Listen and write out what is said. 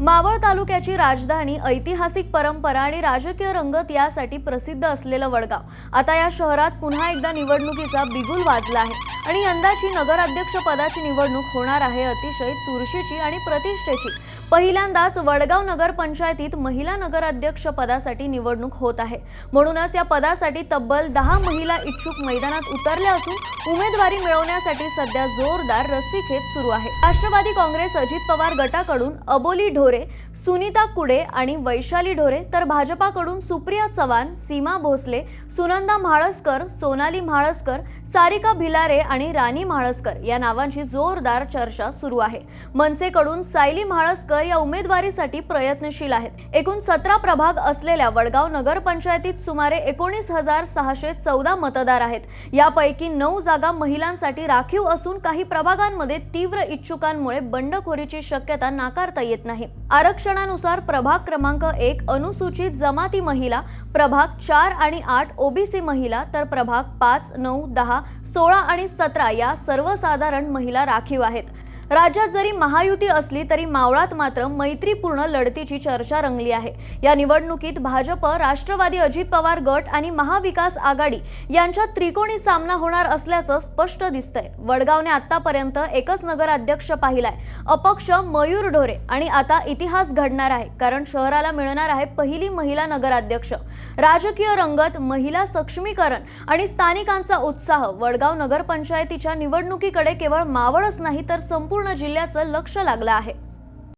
मावळ तालुक्याची राजधानी ऐतिहासिक परंपरा आणि राजकीय रंगत यासाठी प्रसिद्ध असलेलं वडगाव. आता या शहरात पुन्हा एकदा निवडणुकीचा बिगुल वाजला आहे. आणि यंदाची नगराध्यक्ष पदाची निवडणूक होणार आहे अतिशय चुरशीची आणि प्रतिष्ठेची. पहिल्यांदाच वडगाव नगर पंचायतीत महिला नगराध्यक्ष पदासाठी निवडणूक होत आहे. म्हणूनच या पदासाठी तब्बल दहा महिला इच्छुक मैदानात उतरल्या असून उमेदवारी मिळवण्यासाठी सध्या जोरदार रस्सीखेच सुरू आहे. राष्ट्रवादी काँग्रेस अजित पवार गटाकडून अबोली ढोरे सुनीता कुडे आणि वैशाली ढोरे तर भाजपाकडून सुप्रिया चव्हाण सीमा भोसले सुनंदा म्हाळसकर सोनाली म्हाळसकर सारिका भिलारे आणि राणी म्हाळसकर या नावांची जोरदार चर्चा सुरू आहे. मनसेकडून सायली म्हाळसकर या उमेदवारीसाठी प्रयत्नशील आहेत. एकूण सतरा प्रभाग असलेल्या वडगाव नगरपंचायतीत सुमारे एकोणीस हजार सहाशे चौदा मतदार आहेत. यापैकी नऊ जागा महिलांसाठी राखीव असून काही प्रभागांमध्ये तीव्र इच्छुकांमुळे बंडखोरीची शक्यता नाकारता येत नाही. आरक्षणानुसार प्रभाग क्रमांक एक अनुसूचित जमाती महिला प्रभाग चार आणि आठ ओबीसी महिला तर प्रभाग पाच नऊ दहा सोळा आणि सतरा या सर्वसाधारण महिला राखीव आहेत. राज्यात जरी महायुती असली तरी मावळात मात्र मैत्रीपूर्ण लढतीची चर्चा रंगली आहे. या निवडणुकीत भाजप राष्ट्रवादी अजित पवार गट आणि महाविकास आघाडी यांच्यात त्रिकोणी सामना होणार असल्याचं स्पष्ट दिसतंय. वडगावने आतापर्यंत एकच नगराध्यक्ष पाहिलाय. अपक्ष मयूर ढोरे आणि आता इतिहास घडणार आहे कारण शहराला मिळणार आहे पहिली महिला नगराध्यक्ष. राजकीय रंगत महिला सक्षमीकरण आणि स्थानिकांचा उत्साह. वडगाव नगरपंचायतीच्या निवडणुकीकडे केवळ मावळच नाही तर संपूर्ण संपूर्ण जिल्ह्याचं लक्ष लागलं आहे.